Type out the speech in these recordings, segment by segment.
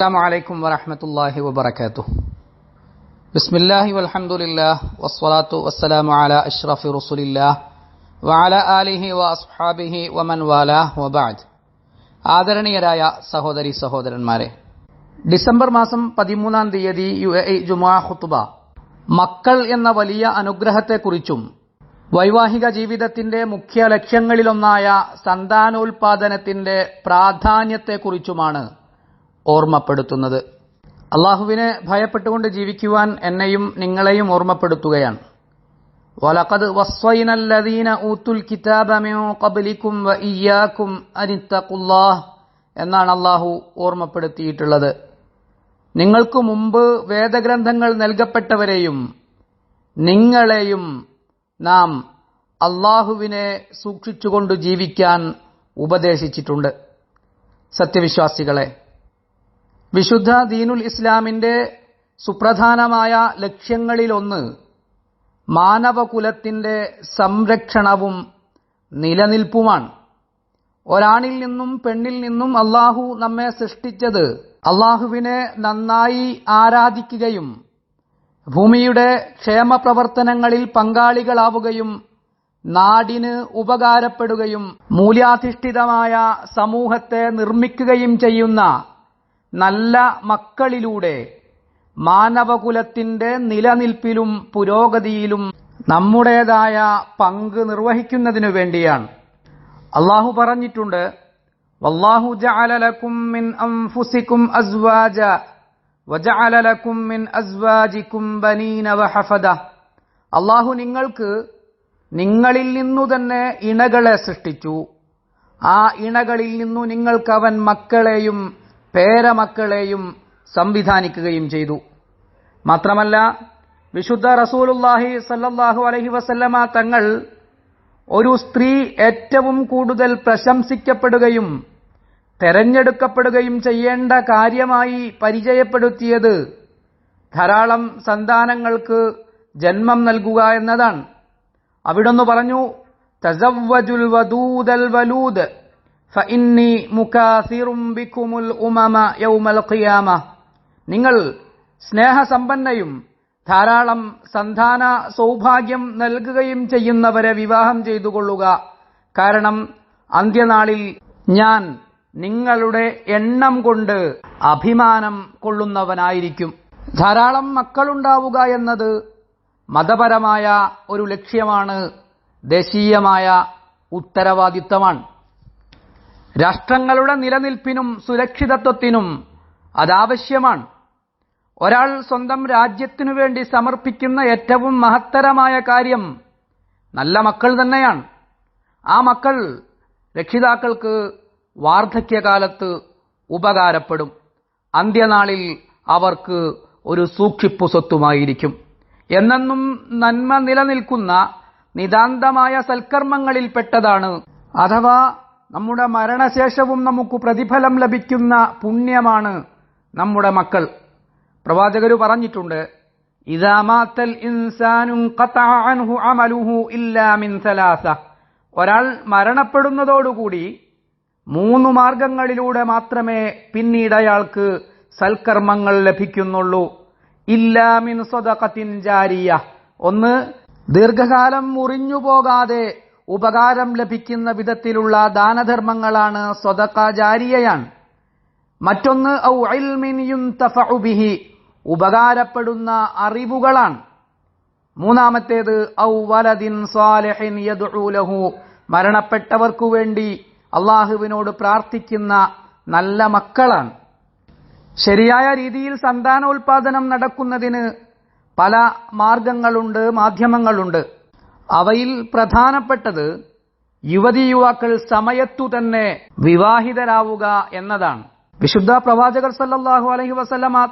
السلام عليكم ورحمة الله وبركاته بسم الله والحمد لله والصلاة والسلام على أشرف رسول الله وعلى آله وأصحابه ومن والاه وبعد ആദരണീയരായ സഹോദരി സഹോദരന്മാരെ ഡിസംബർ മാസം പതിമൂന്നാം തീയതി യു എ ജുമാ ഖുത്തുബ മക്കൾ എന്ന വലിയ അനുഗ്രഹത്തെക്കുറിച്ചും വൈവാഹിക ജീവിതത്തിന്റെ മുഖ്യ ലക്ഷ്യങ്ങളിലൊന്നായ സന്താനോൽപാദനത്തിന്റെ പ്രാധാന്യത്തെക്കുറിച്ചുമാണ് ഓർമ്മപ്പെടുത്തുന്നത്. അള്ളാഹുവിനെ ഭയപ്പെട്ടുകൊണ്ട് ജീവിക്കുവാൻ എന്നെയും നിങ്ങളെയും ഓർമ്മപ്പെടുത്തുകയാണ്. എന്നാണ് അള്ളാഹു ഓർമ്മപ്പെടുത്തിയിട്ടുള്ളത്. നിങ്ങൾക്ക് മുമ്പ് വേദഗ്രന്ഥങ്ങൾ നൽകപ്പെട്ടവരെയും നിങ്ങളെയും നാം അള്ളാഹുവിനെ സൂക്ഷിച്ചുകൊണ്ട് ജീവിക്കാൻ ഉപദേശിച്ചിട്ടുണ്ട്. സത്യവിശ്വാസികളെ വിശുദ്ധ ദീനുൽ ഇസ്ലാമിന്റെ സുപ്രധാനമായ ലക്ഷ്യങ്ങളിലൊന്ന് മാനവകുലത്തിന്റെ സംരക്ഷണവും നിലനിൽപ്പുമാണ്. ഒരാണിൽ നിന്നും പെണ്ണിൽ നിന്നും അള്ളാഹു നമ്മെ സൃഷ്ടിച്ചത് അള്ളാഹുവിനെ നന്നായി ആരാധിക്കുകയും ഭൂമിയുടെ ക്ഷേമപ്രവർത്തനങ്ങളിൽ പങ്കാളികളാവുകയും നാടിന് ഉപകാരപ്പെടുകയും മൂല്യാധിഷ്ഠിതമായ സമൂഹത്തെ നിർമ്മിക്കുകയും ചെയ്യുന്ന നല്ല മക്കളിലൂടെ മാനവകുലത്തിന്റെ നിലനിൽപ്പിലും പുരോഗതിയിലും നമ്മുടേതായ പങ്ക് നിർവഹിക്കുന്നതിനു വേണ്ടിയാണ്. അള്ളാഹു പറഞ്ഞിട്ടുണ്ട് വല്ലാഹു ജഅല ലക്കും മിൻ അൻഫുസിക്കും അസ്വാജ വജഅല ലക്കും മിൻ അസ്വാജിക്കും ബനീന അള്ളാഹു നിങ്ങൾക്ക് നിങ്ങളിൽ നിന്നു തന്നെ ഇണകളെ സൃഷ്ടിച്ചു. ആ ഇണകളിൽ നിന്നു നിങ്ങൾക്ക് അവൻ മക്കളെയും പേരമക്കളെയും സംവിധാനിക്കുകയും ചെയ്തു. മാത്രമല്ല വിശുദ്ധ റസൂലുല്ലാഹി സല്ലാഹു അലഹി വസല്ലമ തങ്ങൾ ഒരു സ്ത്രീ ഏറ്റവും കൂടുതൽ പ്രശംസിക്കപ്പെടുകയും തെരഞ്ഞെടുക്കപ്പെടുകയും ചെയ്യേണ്ട കാര്യമായി പരിചയപ്പെടുത്തിയത് ധാരാളം സന്താനങ്ങൾക്ക് ജന്മം നൽകുക എന്നതാണ്. അവിടൊന്ന് പറഞ്ഞു തസവ്വജുൽ വദൂദൽ വലൂദ്. ഫഇന്നി മുകാസിറും ബിക്കുമുൽ ഉമമ യൗമൽ ഖിയാമ. നിങ്ങൾ സ്നേഹസമ്പന്നയും ധാരാളം സന്താന സൗഭാഗ്യം നൽകുകയും ചെയ്യുന്നവരെ വിവാഹം ചെയ്തുകൊള്ളുക. കാരണം അന്ത്യനാളിൽ ഞാൻ നിങ്ങളുടെ എണ്ണം കൊണ്ട് അഭിമാനം കൊള്ളുന്നവനായിരിക്കും. ധാരാളം മക്കളുണ്ടാവുക എന്നത് മതപരമായ ഒരു ലക്ഷ്യമാണ് ദേശീയമായ ഉത്തരവാദിത്തമാണ്. രാഷ്ട്രങ്ങളുടെ നിലനിൽപ്പിനും സുരക്ഷിതത്വത്തിനും അതാവശ്യമാണ്. ഒരാൾ സ്വന്തം രാജ്യത്തിനു വേണ്ടി സമർപ്പിക്കുന്ന ഏറ്റവും മഹത്തരമായ കാര്യം നല്ല മക്കൾ തന്നെയാണ്. ആ മക്കൾ രക്ഷിതാക്കൾക്ക് വാർദ്ധക്യകാലത്ത് ഉപകാരപ്പെടും. അന്ത്യനാളിൽ അവർക്ക് ഒരു സൂക്ഷിപ്പു സ്വത്തുമായിരിക്കും. എന്നെന്നും നന്മ നിലനിൽക്കുന്ന നിതാന്തമായ സൽക്കർമ്മങ്ങളിൽപ്പെട്ടതാണ് അഥവാ നമ്മുടെ മരണശേഷവും നമുക്ക് പ്രതിഫലം ലഭിക്കുന്ന പുണ്യമാണ് നമ്മുടെ മക്കൾ. പ്രവാചകർ പറഞ്ഞിട്ടുണ്ട് ഇതാമാത്തൽ ഇൻസാനും അമലുഹു ഇല്ലാ മിൻ സലാസ. ഒരാൾ മരണപ്പെടുന്നതോടുകൂടി മൂന്ന് മാർഗങ്ങളിലൂടെ മാത്രമേ പിന്നീട് അയാൾക്ക് സൽക്കർമ്മങ്ങൾ ലഭിക്കുന്നുള്ളൂ. ഇല്ലാമിൻ സ്വതകത്തിൻ ജാരിയ. ഒന്ന് ദീർഘകാലം മുറിഞ്ഞു പോകാതെ ഉപകാരം ലഭിക്കുന്ന വിധത്തിലുള്ള ദാനധർമ്മങ്ങളാണ് സ്വതക്ക ജാരിയയാണ്. മറ്റൊന്ന് ഔ ഉപകാരപ്പെടുന്ന അറിവുകളാണ്. മൂന്നാമത്തേത് ഔ വലദിൻ സാലിഹിൻ മരണപ്പെട്ടവർക്കു വേണ്ടി അള്ളാഹുവിനോട് പ്രാർത്ഥിക്കുന്ന നല്ല മക്കളാണ്. ശരിയായ രീതിയിൽ സന്താനോൽപാദനം നടക്കുന്നതിന് പല മാർഗങ്ങളുണ്ട് മാധ്യമങ്ങളുണ്ട്. അവയിൽ പ്രധാനപ്പെട്ടത് യുവതി യുവാക്കൾ സമയത്തു തന്നെ വിവാഹിതരാവുക എന്നതാണ്. വിശുദ്ധ പ്രവാചകർ സല്ലാഹു അലഹി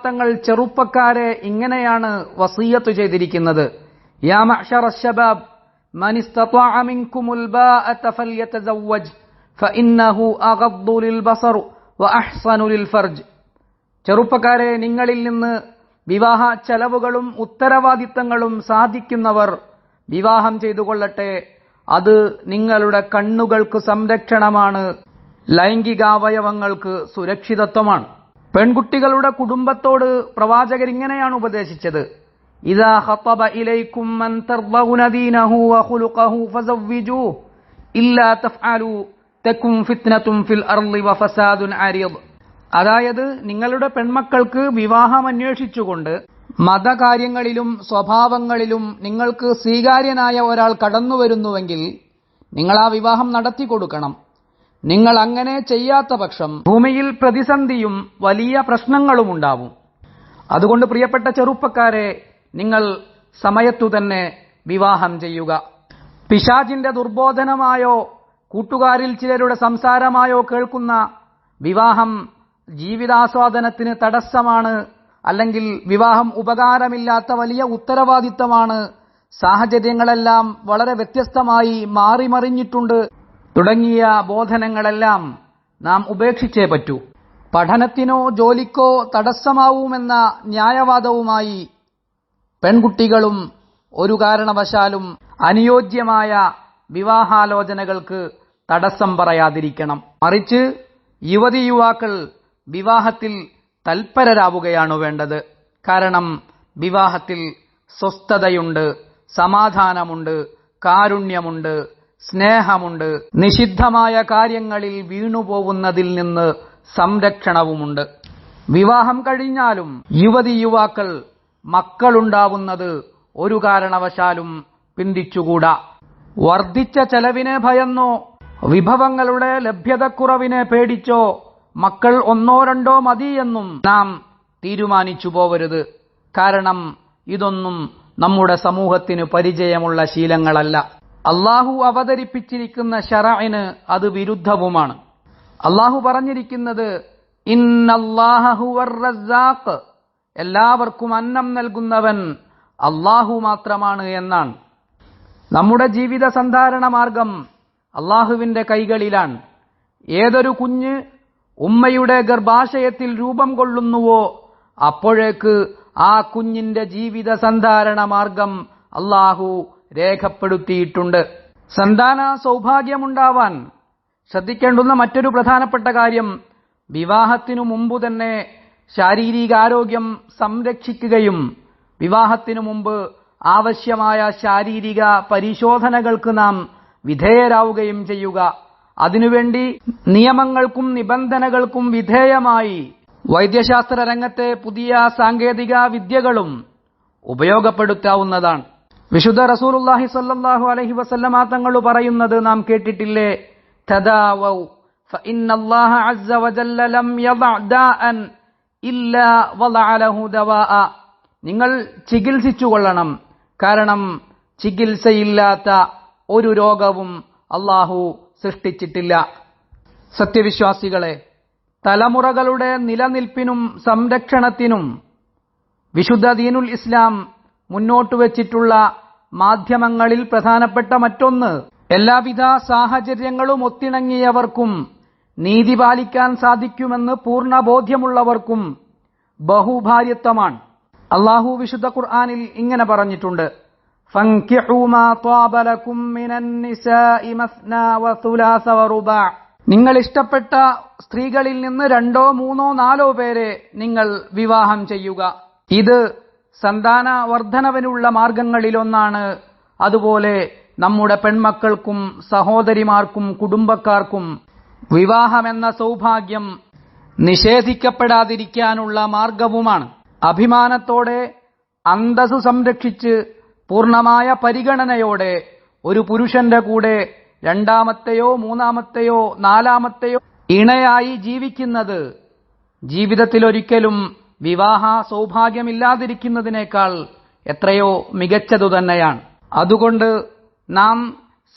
തങ്ങൾ ചെറുപ്പക്കാരെ ഇങ്ങനെയാണ് വസീയത്ത് ചെയ്തിരിക്കുന്നത്. ചെറുപ്പക്കാരെ നിങ്ങളിൽ നിന്ന് വിവാഹ ചെലവുകളും ഉത്തരവാദിത്തങ്ങളും സാധിക്കുന്നവർ വിവാഹം ചെയ്തു കൊള്ളട്ടെ അത് നിങ്ങളുടെ കണ്ണുകൾക്ക് സംരക്ഷണമാണ്. ലൈംഗികാവയവങ്ങൾക്ക് സുരക്ഷിതത്വമാണ്. പെൺകുട്ടികളുടെ കുടുംബത്തോട് പ്രവാചകർ ഇങ്ങനെയാണ് ഉപദേശിച്ചത്. ഇലൈക്കും ദീനഹു ഇല്ലാ തകും ഫിൽ അർളി അതായത് നിങ്ങളുടെ പെൺമക്കൾക്ക് വിവാഹം അന്വേഷിച്ചുകൊണ്ട് മതകാര്യങ്ങളിലും സ്വഭാവങ്ങളിലും നിങ്ങൾക്ക് സ്വീകാര്യനായ ഒരാൾ കടന്നു വരുന്നുവെങ്കിൽ നിങ്ങൾ ആ വിവാഹം നടത്തി കൊടുക്കണം. നിങ്ങൾ അങ്ങനെ ചെയ്യാത്ത പക്ഷം ഭൂമിയിൽ പ്രതിസന്ധിയും വലിയ പ്രശ്നങ്ങളും ഉണ്ടാവും. അതുകൊണ്ട് പ്രിയപ്പെട്ട ചെറുപ്പക്കാരെ നിങ്ങൾ സമയത്തു തന്നെ വിവാഹം ചെയ്യുക. പിശാചിന്റെ ദുർബോധനമായോ കൂട്ടുകാരിൽ ചിലരുടെ സംസാരമായോ കേൾക്കുന്ന വിവാഹം ജീവിതാസ്വാദനത്തിന് തടസ്സമാണ് അല്ലെങ്കിൽ വിവാഹം ഉപകാരമില്ലാത്ത വലിയ ഉത്തരവാദിത്തമാണ്. സാഹചര്യങ്ങളെല്ലാം വളരെ വ്യത്യസ്തമായി മാറിമറിഞ്ഞിട്ടുണ്ട്. തുടങ്ങിയ ബോധനങ്ങളെല്ലാം നാം ഉപേക്ഷിച്ചേ പറ്റൂ. പഠനത്തിനോ ജോലിക്കോ തടസ്സമാവുമെന്ന ന്യായവാദവുമായി പെൺകുട്ടികളും ഒരു കാരണവശാലും അനുയോജ്യമായ വിവാഹാലോചനകൾക്ക് തടസ്സം പറയാതിരിക്കണം. മറിച്ച് യുവതി യുവാക്കൾ വിവാഹത്തിൽ തൽപരരാവുകയാണ് വേണ്ടത്. കാരണം വിവാഹത്തിൽ സ്വസ്ഥതയുണ്ട് സമാധാനമുണ്ട് കാരുണ്യമുണ്ട് സ്നേഹമുണ്ട്. നിഷിദ്ധമായ കാര്യങ്ങളിൽ വീണുപോകുന്നതിൽ നിന്ന് സംരക്ഷണവുമുണ്ട്. വിവാഹം കഴിഞ്ഞാലും യുവതി യുവാക്കൾ മക്കളുണ്ടാവുന്നത് ഒരു കാരണവശാലും പിന്തിച്ചുകൂടാ വർദ്ധിച്ച ചെലവിനെ ഭയന്നോ വിഭവങ്ങളുടെ ലഭ്യതക്കുറവിനെ പേടിച്ചോ മക്കൾ ഒന്നോ രണ്ടോ മതി എന്നും നാം തീരുമാനിച്ചു പോവരുത്. കാരണം ഇതൊന്നും നമ്മുടെ സമൂഹത്തിന് പരിചയമുള്ള ശീലങ്ങളല്ല. അള്ളാഹു അവതരിപ്പിച്ചിരിക്കുന്ന ഷറായിന് അത് വിരുദ്ധവുമാണ്. അള്ളാഹു പറഞ്ഞിരിക്കുന്നത് എല്ലാവർക്കും അന്നം നൽകുന്നവൻ അള്ളാഹു മാത്രമാണ് എന്നാണ്. നമ്മുടെ ജീവിത സന്ധാരണ മാർഗം അള്ളാഹുവിന്റെ കൈകളിലാണ്. ഏതൊരു കുഞ്ഞ് ഉമ്മയുടെ ഗർഭാശയത്തിൽ രൂപം കൊള്ളുന്നുവോ? അപ്പോഴേക്ക് ആ കുഞ്ഞിന്റെ ജീവിത സന്ധാരണ മാർഗം അള്ളാഹു രേഖപ്പെടുത്തിയിട്ടുണ്ട്. സന്താന സൗഭാഗ്യമുണ്ടാവാൻ ശ്രദ്ധിക്കേണ്ടുന്ന മറ്റൊരു പ്രധാനപ്പെട്ട കാര്യം വിവാഹത്തിനു മുമ്പ് തന്നെ ശാരീരികാരോഗ്യം സംരക്ഷിക്കുകയും വിവാഹത്തിനു മുമ്പ് ആവശ്യമായ ശാരീരിക പരിശോധനകൾക്ക് നാം വിധേയരാവുകയും ചെയ്യുക. അതിനുവേണ്ടി നിയമങ്ങൾക്കും നിബന്ധനകൾക്കും വിധേയമായി വൈദ്യശാസ്ത്ര രംഗത്തെ പുതിയ സാങ്കേതിക വിദ്യകളും ഉപയോഗപ്പെടുത്താവുന്നതാണ്. വിശുദ്ധ റസൂലുള്ളാഹി സല്ലാഹു അലഹി വസല്ലമ തങ്ങൾ പറയുന്നത് നാം കേട്ടിട്ടില്ലേ? നിങ്ങൾ ചികിത്സിച്ചു കൊള്ളണം കാരണം ചികിത്സയില്ലാത്ത ഒരു രോഗവും അള്ളാഹു സൃഷ്ടിച്ചിട്ടില്ല. സത്യവിശ്വാസികളെ തലമുറകളുടെ നിലനിൽപ്പിനും സംരക്ഷണത്തിനും വിശുദ്ധ ദീനുൽ ഇസ്ലാം മുന്നോട്ട് വച്ചിട്ടുള്ള മാധ്യമങ്ങളിൽ പ്രധാനപ്പെട്ട മറ്റൊന്ന് എല്ലാവിധ സാഹചര്യങ്ങളും ഒത്തിണങ്ങിയവർക്കും നീതി പാലിക്കാൻ സാധിക്കുമെന്ന് പൂർണ ബോധ്യമുള്ളവർക്കും ബഹുഭാര്യത്വമാണ്. അള്ളാഹു വിശുദ്ധ ഖുർആാനിൽ ഇങ്ങനെ പറഞ്ഞിട്ടുണ്ട്. നിങ്ങൾ ഇഷ്ടപ്പെട്ട സ്ത്രീകളിൽ നിന്ന് രണ്ടോ മൂന്നോ നാലോ പേരെ നിങ്ങൾ വിവാഹം ചെയ്യുക. ഇത് സന്താന വർധനവിനുള്ള മാർഗങ്ങളിലൊന്നാണ്. അതുപോലെ നമ്മുടെ പെൺമക്കൾക്കും സഹോദരിമാർക്കും കുടുംബക്കാർക്കും വിവാഹമെന്ന സൗഭാഗ്യം നിഷേധിക്കപ്പെടാതിരിക്കാനുള്ള മാർഗവുമാണ്. അഭിമാനത്തോടെ അന്തസ്സു സംരക്ഷിച്ച് പൂർണമായ പരിഗണനയോടെ ഒരു പുരുഷന്റെ കൂടെ രണ്ടാമത്തെയോ മൂന്നാമത്തെയോ നാലാമത്തെയോ ഇണയായി ജീവിക്കുന്നത് ജീവിതത്തിൽ ഒരിക്കലും വിവാഹ സൗഭാഗ്യമില്ലാതിരിക്കുന്നതിനേക്കാൾ എത്രയോ മികച്ചതു തന്നെയാണ്. അതുകൊണ്ട് നാം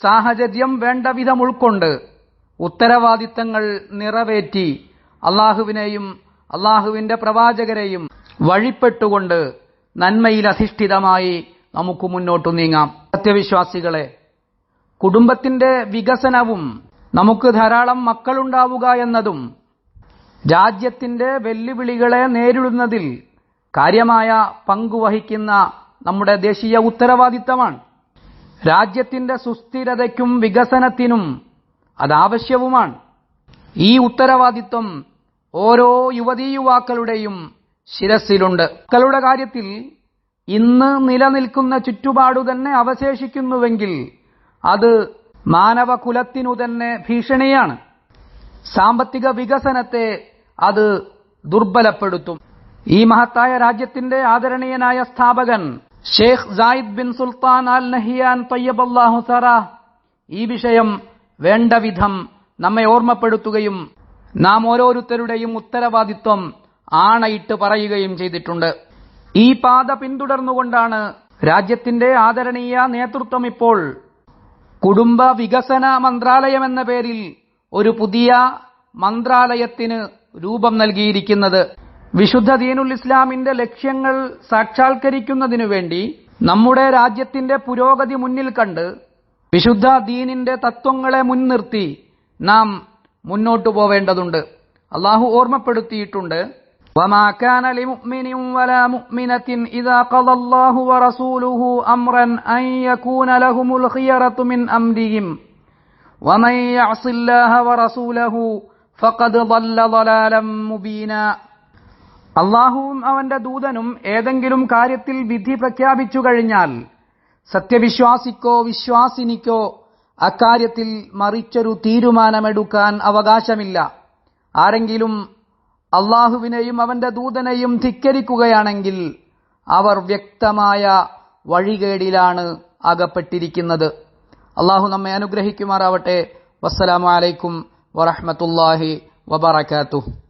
സാഹചര്യം വേണ്ട വിധം ഉൾക്കൊണ്ട് ഉത്തരവാദിത്തങ്ങൾ നിറവേറ്റി അള്ളാഹുവിനെയും അള്ളാഹുവിന്റെ പ്രവാചകരെയും വഴിപ്പെട്ടുകൊണ്ട് നന്മയിൽ അധിഷ്ഠിതമായി നമുക്ക് മുന്നോട്ട് നീങ്ങാം. സത്യവിശ്വാസികളെ കുടുംബത്തിന്റെ വികസനവും നമുക്ക് ധാരാളം മക്കളുണ്ടാവുക എന്നതും രാജ്യത്തിന്റെ വെല്ലുവിളികളെ നേരിടുന്നതിൽ കാര്യമായ പങ്കുവഹിക്കുന്ന നമ്മുടെ ദേശീയ ഉത്തരവാദിത്തമാണ്. രാജ്യത്തിന്റെ സുസ്ഥിരതയ്ക്കും വികസനത്തിനും അതാവശ്യവുമാണ്. ഈ ഉത്തരവാദിത്വം ഓരോ യുവതീ യുവാക്കളുടെയും ശിരസിലുണ്ട് മക്കളുടെ കാര്യത്തിൽ ഇന്ന് നിലനിൽക്കുന്ന ചുറ്റുപാടു തന്നെ അവശേഷിക്കുന്നുവെങ്കിൽ അത് മാനവകുലത്തിനു തന്നെ ഭീഷണിയാണ്. സാമ്പത്തിക വികസനത്തെ അത് ദുർബലപ്പെടുത്തും. ഈ മഹത്തായ രാജ്യത്തിന്റെ ആദരണീയനായ സ്ഥാപകൻ Sheikh Zayed bin Sultan al Nahyan തയ്യബല്ലാഹു സറ ഈ വിഷയം വേണ്ട വിധം നമ്മെ ഓർമ്മപ്പെടുത്തുകയും നാം ഓരോരുത്തരുടെയും ഉത്തരവാദിത്വം ആണയിട്ട് പറയുകയും ചെയ്തിട്ടുണ്ട്. ഈ പാത പിന്തുടർന്നുകൊണ്ടാണ് രാജ്യത്തിന്റെ ആദരണീയ നേതൃത്വം ഇപ്പോൾ കുടുംബ വികസന മന്ത്രാലയം എന്ന പേരിൽ ഒരു പുതിയ മന്ത്രാലയത്തിന് രൂപം നൽകിയിരിക്കുന്നത്. വിശുദ്ധ ദീനുൽ ഇസ്ലാമിന്റെ ലക്ഷ്യങ്ങൾ സാക്ഷാത്കരിക്കുന്നതിനു വേണ്ടി നമ്മുടെ രാജ്യത്തിന്റെ പുരോഗതി മുന്നിൽ കണ്ട് വിശുദ്ധ ദീനിന്റെ തത്വങ്ങളെ മുൻനിർത്തി നാം മുന്നോട്ടു പോവേണ്ടതുണ്ട്. അള്ളാഹു ഓർമ്മപ്പെടുത്തിയിട്ടുണ്ട് وما كان لمؤمن ولا مؤمنة إذا قضى الله ورسوله أمرا أن يكون لهم الخيرة من أمرهم ومن يعص الله ورسوله فقد ضل ضلالا مبينا അള്ളാഹുവും അവന്റെ ദൂതനും ഏതെങ്കിലും കാര്യത്തിൽ വിധി പ്രഖ്യാപിച്ചു കഴിഞ്ഞാൽ സത്യവിശ്വാസിക്കോ വിശ്വാസിനിക്കോ അക്കാര്യത്തിൽ മറിച്ചൊരു തീരുമാനമെടുക്കാൻ അവകാശമില്ല ആരെങ്കിലും അള്ളാഹുവിനെയും അവന്റെ ദൂതനെയും ധിക്കരിക്കുകയാണെങ്കിൽ അവർ വ്യക്തമായ വഴികേടിലാണ് അകപ്പെട്ടിരിക്കുന്നത്. അള്ളാഹു നമ്മെ അനുഗ്രഹിക്കുമാറാവട്ടെ. വസ്സലാമലൈക്കും വറഹമത്തല്ലാഹി വബറകാതുഹു.